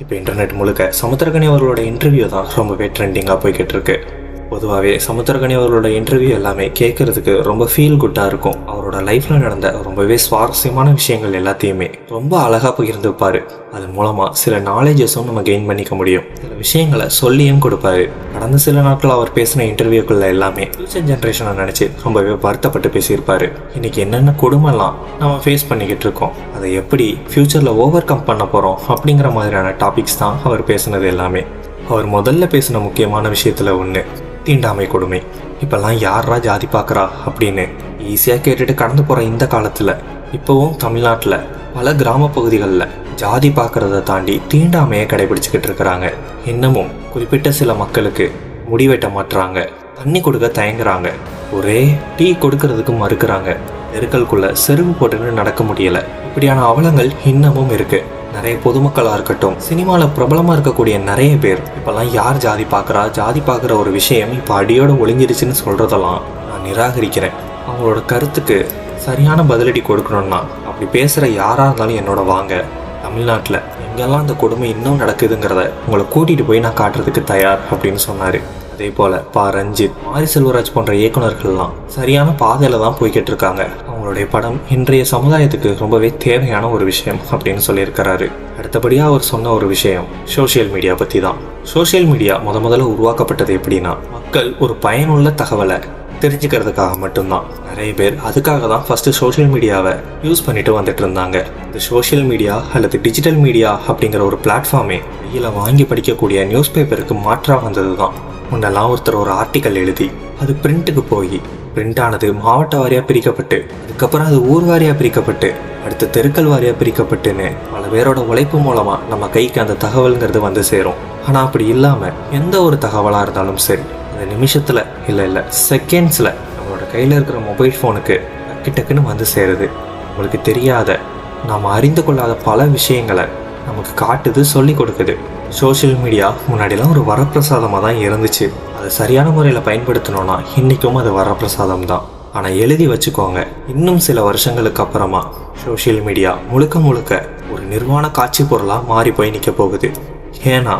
இப்போ இன்டர்நெட் முழுக்க சமுத்திரகனி அவர்களோட இன்டர்வியூ தான் ரொம்பவே ட்ரெண்டிங்காக போய்கிட்டு இருக்கு. பொதுவாகவே சமுத்திரகனி அவர்களோட இன்டர்வியூ எல்லாமே கேட்கறதுக்கு ரொம்ப ஃபீல் குட்டாக இருக்கும். அவரோட லைஃப்பில் நடந்த ரொம்பவே சுவாரஸ்யமான விஷயங்கள் எல்லாத்தையுமே ரொம்ப அழகாக பகிர்ந்துப்பார். அது மூலமாக சில நாலேஜஸும் நம்ம கெயின் பண்ணிக்க முடியும். சில விஷயங்களை சொல்லியும் கொடுப்பாரு. கடந்த சில நாட்கள் அவர் பேசின இன்டர்வியூக்குள்ள எல்லாமே ஃபியூச்சர் ஜென்ரேஷனை நினச்சி ரொம்பவே வருத்தப்பட்டு பேசியிருப்பாரு. இன்னைக்கு என்னென்ன கொடுமைலாம் நம்ம ஃபேஸ் பண்ணிக்கிட்டு இருக்கோம். அதை எப்படி ஃப்யூச்சரில் ஓவர் கம் பண்ண போகிறோம் அப்படிங்கிற மாதிரியான டாபிக்ஸ் தான் அவர் பேசினது எல்லாமே. அவர் முதல்ல பேசின முக்கியமான விஷயத்தில் ஒன்று தீண்டாமை கொடுமை. இப்போல்லாம் யாரா ஜாதி பார்க்குறா அப்படின்னு ஈஸியாக கேட்டுட்டு கடந்து போகிற இந்த காலத்தில் இப்போவும் தமிழ்நாட்டில் பல கிராம பகுதிகளில் ஜாதி பார்க்குறத தாண்டி தீண்டாமையை கடைபிடிச்சிக்கிட்டு இருக்கிறாங்க. இன்னமும் குறிப்பிட்ட சில மக்களுக்கு முடி வெட்ட மாட்டுறாங்க தண்ணி கொடுக்க தயங்குறாங்க ஒரே டீ கொடுக்கறதுக்கு மறுக்கிறாங்க. தெருக்களுக்குள்ள செருவு போட்டுன்னு நடக்க முடியலை. இப்படியான அவலங்கள் இன்னமும் இருக்குது நிறைய பொதுமக்களாக இருக்கட்டும் சினிமாவில் பிரபலமாக இருக்கக்கூடிய நிறைய பேர் இப்போல்லாம் யார் ஜாதி பார்க்குறா? ஜாதி பார்க்குற ஒரு விஷயம் இப்போ அடியோடு ஒழுங்கிருச்சுன்னு சொல்கிறதெல்லாம் நான் நிராகரிக்கிறேன். அவங்களோட கருத்துக்கு சரியான பதிலடி கொடுக்கணும்னா அப்படி பேசுகிற யாராக இருந்தாலும் என்னோட வாங்க. தமிழ்நாட்டில் எங்கெல்லாம் அந்த கொடுமை இன்னும் நடக்குதுங்கிறத உங்களை கூட்டிகிட்டு போய் நான் காட்டுறதுக்கு தயார் அப்படின்னு சொன்னார். அதே போல் பா. ரஞ்சித் மாரி செல்வராஜ் போன்ற இயக்குனர்கள்லாம் சரியான பாதையில் தான் போய்கிட்டு இருக்காங்க. அவருடைய படம் இன்றைய சமுதாயத்துக்கு ரொம்பவே தேவையான ஒரு விஷயம் அப்படின்னு சொல்லியிருக்கிறாரு. அடுத்தபடியாக அவர் சொன்ன ஒரு விஷயம் சோஷியல் மீடியா பற்றி தான் சோஷியல் மீடியா முத முதல்ல உருவாக்கப்பட்டது எப்படின்னா மக்கள் ஒரு பயனுள்ள தகவலை தெரிஞ்சுக்கிறதுக்காக மட்டும்தான். நிறைய பேர் அதுக்காக தான் ஃபஸ்ட்டு சோஷியல் மீடியாவை யூஸ் பண்ணிட்டு வந்துட்டு இருந்தாங்க. இந்த சோஷியல் மீடியா அல்லது டிஜிட்டல் மீடியா அப்படிங்கிற ஒரு பிளாட்ஃபார்மே கையில் வாங்கி படிக்கக்கூடிய நியூஸ் பேப்பருக்கு மாற்றாக வந்தது தான் முன்னெல்லாம் ஒருத்தர் ஒரு ஆர்டிக்கல் எழுதி அது பிரிண்ட்டுக்கு போய் பிரிண்ட் ஆனது மாவட்ட வாரியாக பிரிக்கப்பட்டு அதுக்கப்புறம் அது ஊர் வாரியாக பிரிக்கப்பட்டு அடுத்து தெருக்கள் வாரியாக பிரிக்கப்பட்டுன்னு பல பேரோட உழைப்பு மூலமாக நம்ம கைக்கு அந்த தகவல்ங்கிறது வந்து சேரும். ஆனால் அப்படி இல்லாமல் எந்த ஒரு தகவலாக இருந்தாலும் சரி அந்த நிமிஷத்தில் இல்லை இல்லை செகண்ட்ஸில் நம்மளோட கையில் இருக்கிற மொபைல் ஃபோனுக்கு டக்கு டக்குன்னு வந்து சேருது. நம்மளுக்கு தெரியாத நாம் அறிந்து கொள்ளாத பல விஷயங்களை நமக்கு காட்டுது சொல்லி கொடுக்குது. சோஷியல் மீடியா முன்னாடிலாம் ஒரு வரப்பிரசாதமாக தான் இருந்துச்சு. அதை சரியான முறையில் பயன்படுத்தணும்னா இன்றைக்கும் அது வரப்பிரசாதம் தான். ஆனால் எழுதி வச்சுக்கோங்க. இன்னும் சில வருஷங்களுக்கு அப்புறமா சோஷியல் மீடியா முழுக்க முழுக்க ஒரு நிர்வாண காட்சி பொருளாக மாறி போய் நிற்க போகுது. ஏன்னா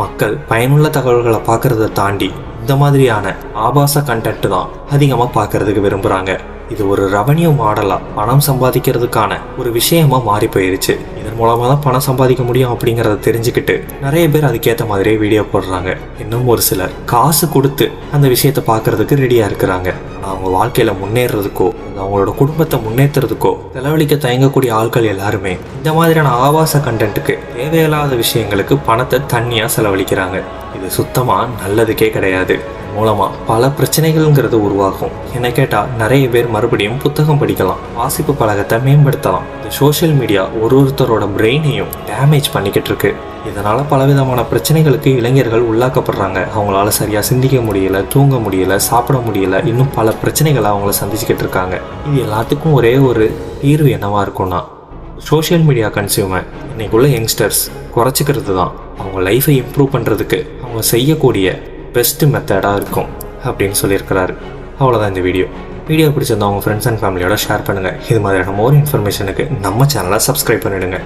மக்கள் பயனுள்ள தகவல்களை பார்க்குறத தாண்டி இந்த மாதிரியான ஆபாச கண்டென்ட் தான் அதிகமாக பார்க்கறதுக்கு விரும்புகிறாங்க இது ஒரு ரெவன்யூ மாடலாக பணம் சம்பாதிக்கிறதுக்கான ஒரு விஷயமா மாறி போயிருச்சு. இதன் மூலமாக தான் பணம் சம்பாதிக்க முடியும் அப்படிங்கிறத தெரிஞ்சுக்கிட்டு நிறைய பேர் அதுக்கேற்ற மாதிரியே வீடியோ போடுறாங்க. இன்னும் ஒரு சிலர் காசு கொடுத்து அந்த விஷயத்த பார்க்கறதுக்கு ரெடியாக இருக்கிறாங்க. அவங்க வாழ்க்கையில் முன்னேறதுக்கோ அவங்களோட குடும்பத்தை முன்னேற்றுறதுக்கோ செலவழிக்க தயங்கக்கூடிய ஆட்கள் எல்லாருமே இந்த மாதிரியான ஆபாச கண்டென்ட்டுக்கு தேவையில்லாத விஷயங்களுக்கு பணத்தை தண்ணியாக செலவழிக்கிறாங்க. இது சுத்தமாக நல்லதுக்கே கிடையாது. மூலமாக பல பிரச்சனைகள்ங்கிறது உருவாகும். என்னை கேட்டால் நிறைய பேர் மறுபடியும் புத்தகம் படிக்கலாம் வாசிப்பு பழக்கத்தை மேம்படுத்தலாம். இந்த சோஷியல் மீடியா ஒரு ஒருத்தரோட பிரெயினையும் டேமேஜ் பண்ணிக்கிட்டு இருக்கு. இதனால் பலவிதமான பிரச்சனைகளுக்கு இளைஞர்கள் உள்ளாக்கப்படுறாங்க. அவங்களால சரியாக சிந்திக்க முடியல தூங்க முடியல சாப்பிட முடியல இன்னும் பல பிரச்சனைகளை அவங்கள சந்திச்சுக்கிட்டு இருக்காங்க. இது எல்லாத்துக்கும் ஒரே ஒரு தீர்வு என்னவாக இருக்கும்னா சோஷியல் மீடியா கன்சியூமர் இன்னைக்குள்ள யங்ஸ்டர்ஸ் குறைச்சிக்கிறது தான் அவங்க லைஃப்பை இம்ப்ரூவ் பண்ணுறதுக்கு அவங்க செய்யக்கூடிய பெஸ்ட்டு மெத்தடாக இருக்கும் அப்படின்னு சொல்லியிருக்கிறாரு. அவ்வளோதான் இந்த வீடியோ. வீடியோ பிடிச்சிருந்தா உங்கள் ஃப்ரெண்ட்ஸ் அண்ட் ஃபேமிலியோட ஷேர் பண்ணுங்கள் இது மாதிரியான மோர் இன்ஃபர்மேஷனுக்கு நம்ம சேனலை சப்ஸ்கிரைப் பண்ணிடுங்க.